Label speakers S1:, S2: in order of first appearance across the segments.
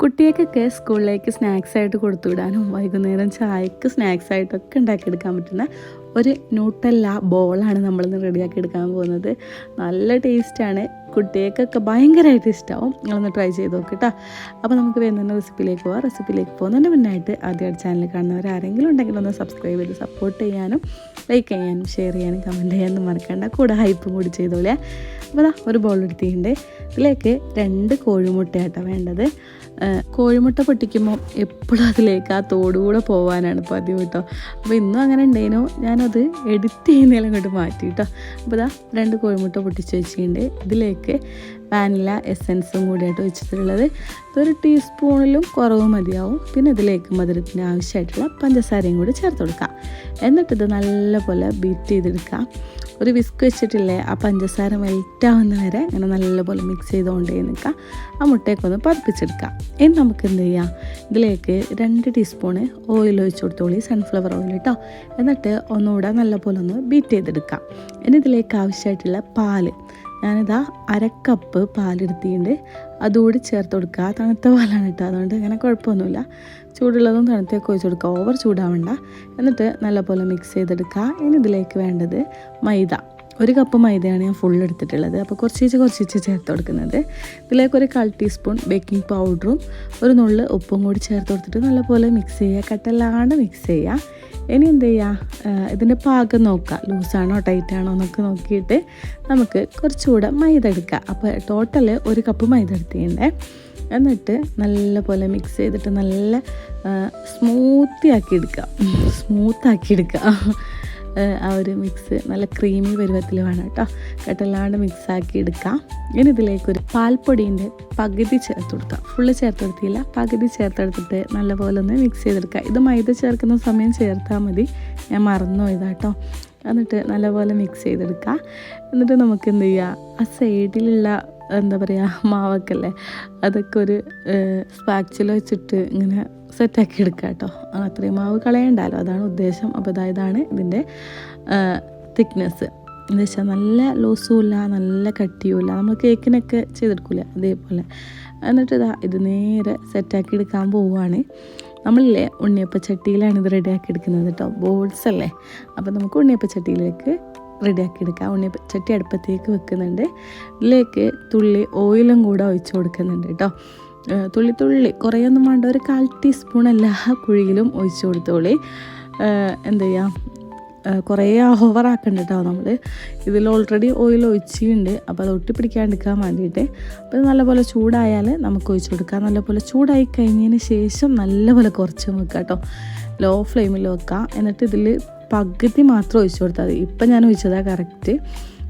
S1: കുട്ടികൾക്കൊക്കെ സ്കൂളിലേക്ക് സ്നാക്സ് ആയിട്ട് കൊടുത്തുവിടാനും വൈകുന്നേരം ചായക്ക് സ്നാക്സ് ആയിട്ടൊക്കെ ഉണ്ടാക്കിയെടുക്കാൻ പറ്റുന്ന ഒരു ന്യൂട്ടല്ല ബോളാണ് നമ്മളിന്ന് റെഡിയാക്കി എടുക്കാൻ പോകുന്നത്. നല്ല ടേസ്റ്റാണ് കുട്ടികൾക്കൊക്കെ ഭയങ്കരമായിട്ട് ഇഷ്ടമാവും നിങ്ങളൊന്ന് ട്രൈ ചെയ്ത് നോക്കിട്ടോ. അപ്പോൾ നമുക്ക് വരുന്ന റെസിപ്പിയിലേക്ക് പോവാം. റെസിപ്പിയിലേക്ക് പോകുന്നതിന് മുന്നായിട്ട് ആദ്യമായിട്ട് ചാനൽ കാണുന്നവർ ആരെങ്കിലും ഉണ്ടെങ്കിൽ ഒന്ന് സബ്സ്ക്രൈബ് ചെയ്ത് സപ്പോർട്ട് ചെയ്യാനും ലൈക്ക് ചെയ്യാനും ഷെയർ ചെയ്യാനും കമന്റ് ചെയ്യാനും മറക്കണ്ട. കൂടെ ഹൈപ്പും കൂടി ചെയ്തോളേ അപ്പോൾ അതാ ഒരു ബോൾ എടുത്തിട്ടുണ്ട്. ഇതിലേക്ക് രണ്ട് കോഴിമുട്ടയാട്ടോ വേണ്ടത്. കോഴിമുട്ട പൊട്ടിക്കുമ്പോൾ എപ്പോഴും അതിലേക്ക് ആ തോടുകൂടെ പോകാനാണ് പതിവ് കേട്ടോ അപ്പോൾ ഇന്നും അങ്ങനെ ഉണ്ടേനോ ഞാനത് എഡിറ്റ് ചെയ്യുന്നതിലും കൊണ്ട് മാറ്റി കേട്ടോ അപ്പോൾ ഇതാ രണ്ട് കോഴിമുട്ട പൊട്ടിച്ച് വെച്ചിട്ടുണ്ട്. ഇതിലേക്ക് വാനില എസൻസും കൂടിയായിട്ട് വെച്ചിട്ടുള്ളത്. ഇതൊരു ടീസ്പൂണിലും കുറവ് മതിയാവും. പിന്നെ ഇതിലേക്ക് മധുരത്തിന് ആവശ്യമായിട്ടുള്ള പഞ്ചസാരയും കൂടി ചേർത്ത് കൊടുക്കാം. എന്നിട്ടിത് നല്ലപോലെ ബീറ്റ് ചെയ്തെടുക്കാം. ഒരു വിസ്ക് വെച്ചിട്ടില്ലേ ആ പഞ്ചസാര മെൽറ്റാവുന്ന വരെ അങ്ങനെ നല്ലപോലെ മിക്സ് ചെയ്തുകൊണ്ടേ നിൽക്കുക ആ മുട്ടയൊക്കെ പതിപ്പിച്ചെടുക്കാം. ഇനി നമുക്ക് എന്ത് ചെയ്യാം? ഇതിലേക്ക് രണ്ട് ടീസ്പൂണ് ഓയിൽ ഒഴിച്ച് കൊടുത്തോളി സൺഫ്ലവർ ഓയിൽ കേട്ടോ എന്നിട്ട് ഒന്നുകൂടെ നല്ലപോലെ ഒന്ന് ബീറ്റ് ചെയ്തെടുക്കാം. ഇനി ഇതിലേക്ക് ആവശ്യമായിട്ടുള്ള പാൽ. ഞാനിതാ അരക്കപ്പ് പാലെടുത്തിട്ടുണ്ട്. അതുകൂടി ചേർത്ത് കൊടുക്കുക. തണുത്ത പാലാണ് കേട്ടോ. അതുകൊണ്ട് അങ്ങനെ കുഴപ്പമൊന്നുമില്ല. ചൂടുള്ളതും തണുത്തൊക്കെ ഒഴിച്ച് കൊടുക്കുക. ഓവർ ചൂടാവണ്ട. എന്നിട്ട് നല്ലപോലെ മിക്സ് ചെയ്തെടുക്കുക. ഇനി ഇതിലേക്ക് വേണ്ടത് മൈദ. ഒരു കപ്പ് മൈദയാണ് ഞാൻ ഫുൾ എടുത്തിട്ടുള്ളത്. അപ്പോൾ കുറച്ചേച്ച് കുറച്ചേച്ച് ചേർത്ത് കൊടുക്കുന്നത്. ഇതിലേക്ക് ഒരു കാൽ ടീസ്പൂൺ ബേക്കിംഗ് പൗഡറും ഒരു നുള്ള് ഉപ്പും കൂടി ചേർത്ത് കൊടുത്തിട്ട് നല്ലപോലെ മിക്സ് ചെയ്യുക. കട്ടല്ലാണ്ട് മിക്സ് ചെയ്യുക. ഇനി എന്ത് ചെയ്യുക ഇതിന്റെ പാകം നോക്കുക. ലൂസാണോ ടൈറ്റാണോ എന്നൊക്കെ നോക്കിയിട്ട് നമുക്ക് കുറച്ചുകൂടെ മൈദ എടുക്കുക. അപ്പോൾ ടോട്ടൽ ഒരു കപ്പ് മൈദ എടുത്തിട്ടുണ്ടേ. എന്നിട്ട് നല്ലപോലെ മിക്സ് ചെയ്തിട്ട് നല്ല സ്മൂത്തി ആക്കി എടുക്കുക. സ്മൂത്താക്കി എടുക്കുക. ആ ഒരു മിക്സ് നല്ല ക്രീമി പരുവത്തിൽ വേണം കേട്ടോ. കട്ടല്ലാണ്ട് മിക്സാക്കി എടുക്കാം. ഇനി ഇതിലേക്ക് ഒരു പാൽപ്പൊടീന്റെ പകുതി ചേർത്ത് കൊടുക്കാം. ഫുള്ള് ചേർത്തെടുത്തില്ല പകുതി ചേർത്തെടുത്തിട്ട് നല്ലപോലെ ഒന്ന് മിക്സ് ചെയ്തെടുക്കുക ഇത് മൈദ ചേർക്കുന്ന സമയം ചേർത്താൽ മതി. ഞാൻ മറന്നു കേട്ടോ. എന്നിട്ട് നല്ലപോലെ മിക്സ് ചെയ്തെടുക്കുക എന്നിട്ട് നമുക്ക് എന്ത് ചെയ്യുക ആ സൈഡിലുള്ള എന്താ പറയുക മാവൊക്കെ അല്ലേ? അതൊക്കെ ഒരു സ്പാച്ചിൽ വെച്ചിട്ട് ഇങ്ങനെ സെറ്റാക്കി എടുക്കുക കേട്ടോ. അത്രയും മാവ് കളയണ്ടല്ലോ. അതാണ് ഉദ്ദേശം. അപ്പോൾ അതായതാണ് ഇതിന്റെ തിക്നെസ് എന്ന് വെച്ചാൽ നല്ല ലൂസും ഇല്ല നല്ല കട്ടിയും ഇല്ല നമ്മൾ കേക്കിനൊക്കെ ചെയ്തെടുക്കില്ല അതേപോലെ. എന്നിട്ട് ഇതാ ഇത് നേരെ സെറ്റാക്കി എടുക്കാൻ പോവുകയാണ്. നമ്മളില്ലേ ഉണ്ണിയപ്പ ചട്ടിയിലാണ് ഇത് റെഡിയാക്കി എടുക്കുന്നത് കേട്ടോ. ബോൾസ് അല്ലേ? അപ്പോൾ നമുക്ക് ഉണ്ണിയപ്പ ചട്ടിയിലേക്ക് റെഡിയാക്കി എടുക്കാം. ഉണ്ണിയപ്പ ചട്ടി അടുപ്പത്തേക്ക് വെക്കുന്നുണ്ട്. ഇതിലേക്ക് തുള്ളി ഓയിലും കൂടെ ഒഴിച്ച് കൊടുക്കുന്നുണ്ട് കേട്ടോ. തുള്ളി തുള്ളി കുറേയൊന്നും വേണ്ട. ഒരു കാൽ ടീസ്പൂൺ എല്ലാ കുഴിയിലും ഒഴിച്ചു കൊടുത്തോളി. എന്താ എന്ത് ചെയ്യാം? ഏഹ് കുറേ ഓവറാക്കണ്ട കേട്ടോ നമ്മൾ ഇതിൽ ഓൾറെഡി ഓയിൽ ഒഴിച്ചിട്ടുണ്ട്. അപ്പോൾ അത് ഒട്ടിപ്പിടിക്കാണ്ടിരിക്കാൻ വേണ്ടിയിട്ട്. അപ്പോൾ നല്ലപോലെ ചൂടായാൽ നമുക്ക് ഒഴിച്ചു കൊടുക്കാം. നല്ലപോലെ ചൂടായി കഴിഞ്ഞതിന് ശേഷം നല്ലപോലെ കുറച്ച് വെക്കുക കേട്ടോ ലോ ഫ്ലെയിമിൽ വെക്കാം. എന്നിട്ട് ഇതിൽ പകുതി മാത്രം ഒഴിച്ചു കൊടുത്താൽ മതി. ഇപ്പം ഞാൻ ഒഴിച്ചതാണ് കറക്റ്റ്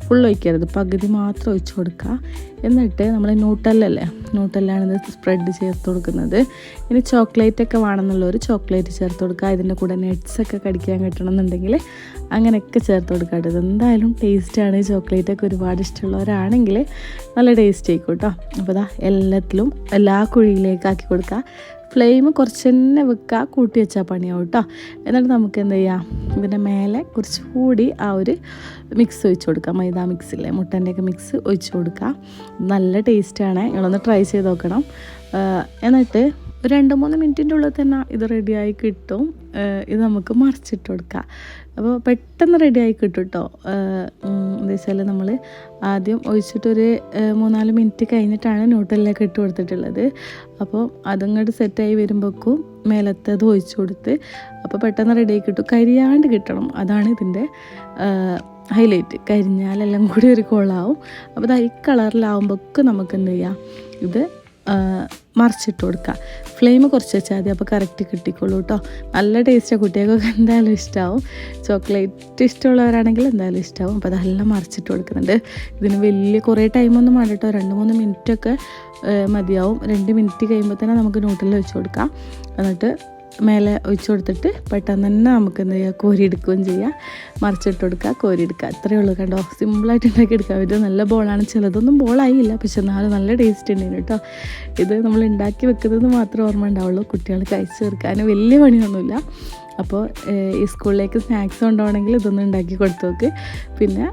S1: ഫുൾ ഒഴിക്കരുത്. പകുതി മാത്രം ഒഴിച്ചു കൊടുക്കുക. എന്നിട്ട് നമ്മൾ നൂട്ടല്ലല്ലേ നൂട്ടല്ലാണിത് സ്പ്രെഡ് ചേർത്ത് കൊടുക്കുന്നത്. ഇനി ചോക്ലേറ്റ് ഒക്കെ വേണമെന്നുള്ളവർ ചോക്ലേറ്റ് ചേർത്ത് കൊടുക്കുക. ഇതിന്റെ കൂടെ ഒക്കെ കടിക്കാൻ കിട്ടണമെന്നുണ്ടെങ്കിൽ അങ്ങനെയൊക്കെ ചേർത്ത് കൊടുക്കുക ഇത് എന്തായാലും ടേസ്റ്റാണ് ചോക്ലേറ്റ് ഒക്കെ ഒരുപാട് ഇഷ്ടമുള്ളവരാണെങ്കിൽ നല്ല ടേസ്റ്റ് ആയിക്കോട്ടോ. അപ്പോൾ ഇതാ എല്ലാത്തിലും എല്ലാ കുഴിയിലേക്ക് ആക്കി കൊടുക്കുക. ഫ്ലെയിം കുറച്ച് തന്നെ വെക്കുക കൂട്ടി വെച്ചാൽ പണിയാവും കേട്ടോ എന്നിട്ട് നമുക്ക് എന്ത് ചെയ്യാം? ഇതിന്റെ മേലെ കുറച്ചുകൂടി ആ ഒരു മിക്സ് ഒഴിച്ച് കൊടുക്കാം. മൈദ മിക്സില്ലേ മുട്ടന്റെയൊക്കെ മിക്സ് ഒഴിച്ച് കൊടുക്കുക നല്ല ടേസ്റ്റാണ് നിങ്ങളൊന്ന് ട്രൈ ചെയ്ത് നോക്കണം. എന്നിട്ട് രണ്ട് മൂന്ന് മിനിറ്റിന്റെ ഉള്ളിൽ തന്നെ ഇത് റെഡിയായി കിട്ടും. ഇത് നമുക്ക് മറിച്ചിട്ട് കൊടുക്കാം. അപ്പോൾ പെട്ടെന്ന് റെഡിയായി കിട്ടും കേട്ടോ എന്താ വെച്ചാൽ നമ്മൾ ആദ്യം ഒഴിച്ചിട്ടൊരു മൂന്നാൽ മിനിറ്റ് കഴിഞ്ഞിട്ടാണ് ന്യൂട്ടലിലേക്ക് ഇട്ട് കൊടുത്തിട്ടുള്ളത്. അപ്പോൾ അതങ്ങോട്ട് സെറ്റായി വരുമ്പോഴേക്കും മേലത്തത് ഒഴിച്ചു കൊടുത്ത് അപ്പോൾ പെട്ടെന്ന് റെഡിയായി കിട്ടും. കരിയാണ്ട് കിട്ടണം. അതാണ് ഇതിന്റെ ഹൈലൈറ്റ് കരിഞ്ഞാലെല്ലാം കൂടി ഒരു കോളാവും അപ്പോൾ അത് ഈ കളറിലാവുമ്പോഴൊക്കെ നമുക്ക് എന്ത് ചെയ്യാം? ഇത് മറിച്ചിട്ട് കൊടുക്കുക ഫ്ലെയിം കുറച്ച് വെച്ചാൽ മതി. അപ്പോൾ കറക്റ്റ് കിട്ടിക്കോളൂ കേട്ടോ നല്ല ടേസ്റ്റാണ് കുട്ടികൾക്കൊക്കെ എന്തായാലും ഇഷ്ടമാവും ചോക്ലേറ്റ് ഇഷ്ടമുള്ളവരാണെങ്കിൽ എന്തായാലും ഇഷ്ടമാവും അപ്പോൾ അതെല്ലാം മറിച്ചിട്ട് കൊടുക്കുന്നുണ്ട്. ഇതിന് വലിയ കുറേ ടൈമൊന്നും വേണ്ട കേട്ടോ രണ്ട് മൂന്ന് മിനിറ്റൊക്കെ മതിയാവും. രണ്ട് മിനിറ്റ് കഴിയുമ്പോൾ തന്നെ നമുക്ക് നൂട്ടിൽ വെച്ച് കൊടുക്കാം. എന്നിട്ട് മേലെ ഒഴിച്ചു കൊടുത്തിട്ട് പെട്ടെന്ന് തന്നെ നമുക്ക് എന്ത് ചെയ്യുക കോരിയെടുക്കുകയും ചെയ്യാം. മറിച്ചിട്ട് കൊടുക്കുക കോരിയെടുക്കുക അത്രയേ ഉള്ളൂ കണ്ടോ? സിമ്പിളായിട്ട് ഉണ്ടാക്കി എടുക്കാൻ പറ്റും. നല്ല ബോളാണ് ചിലതൊന്നും ബോളായില്ല പക്ഷെ എന്നാലും നല്ല ടേസ്റ്റ് ഉണ്ടായിരുന്നു കേട്ടോ. ഇത് നമ്മൾ ഉണ്ടാക്കി വെക്കുന്നത് മാത്രമേ ഓർമ്മ ഉണ്ടാവുള്ളൂ. കുട്ടികൾ കഴിച്ചു തീർക്കാൻ വലിയ പണിയൊന്നുമില്ല. അപ്പോൾ ഈ സ്കൂളിലേക്ക് സ്നാക്സ് കൊണ്ടുപോകണമെങ്കിൽ ഇതൊന്നും ഉണ്ടാക്കി കൊടുത്തു നോക്ക് പിന്നെ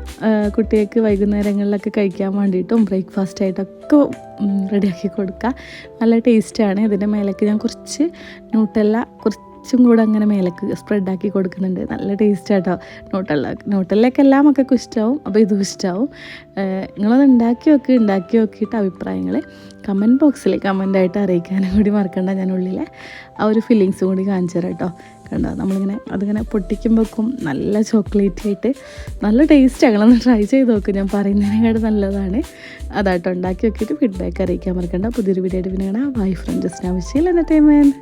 S1: കുട്ടികൾക്ക് വൈകുന്നേരങ്ങളിലൊക്കെ കഴിക്കാൻ വേണ്ടിയിട്ടും ബ്രേക്ക്ഫാസ്റ്റ് ആയിട്ടൊക്കെ റെഡിയാക്കി കൊടുക്കുക. നല്ല ടേസ്റ്റാണ് ഇതിന്റെ മേലേക്ക് ഞാൻ കുറച്ച് ന്യൂട്ടെല്ല കുറച്ചും കൂടെ അങ്ങനെ മേലേക്ക് സ്പ്രെഡാക്കി കൊടുക്കുന്നുണ്ട്. നല്ല ടേസ്റ്റ് ആട്ടോ നോട്ടല്ല നോട്ടലിലേക്ക് എല്ലാ മക്കൾക്കും ഇഷ്ടമാവും അപ്പോൾ ഇതും ഇഷ്ടമാവും നിങ്ങളത് ഉണ്ടാക്കി നോക്കി ഉണ്ടാക്കി നോക്കിയിട്ട് അഭിപ്രായങ്ങൾ കമന്റ് ബോക്സിൽ കമന്റായിട്ട് അറിയിക്കാനും കൂടി മറക്കണ്ട ഞാൻ ഉള്ളിലെ ആ ഒരു ഫീലിങ്സും കൂടി കാണിച്ചു തരാം കേട്ടോ കണ്ടോ? നമ്മളിങ്ങനെ അതിങ്ങനെ പൊട്ടിക്കുമ്പോഴേക്കും നല്ല ചോക്ലേറ്റ് ആയിട്ട് നല്ല ടേസ്റ്റ് ആകണം ട്രൈ ചെയ്ത് നോക്കും. ഞാൻ പറയുന്നതിനേക്കാട് നല്ലതാണ്. അതായിട്ട് ഉണ്ടാക്കി നോക്കിയിട്ട് ഫീഡ്ബാക്ക് അറിയിക്കാൻ മറക്കണ്ട. പുതിയൊരു വീഡിയോ ആയിട്ട് പിന്നെ ബൈ ഫ്രം ജസ്റ്റ് ആവശ്യമില്ല എന്റർടൈൻമെന്റ്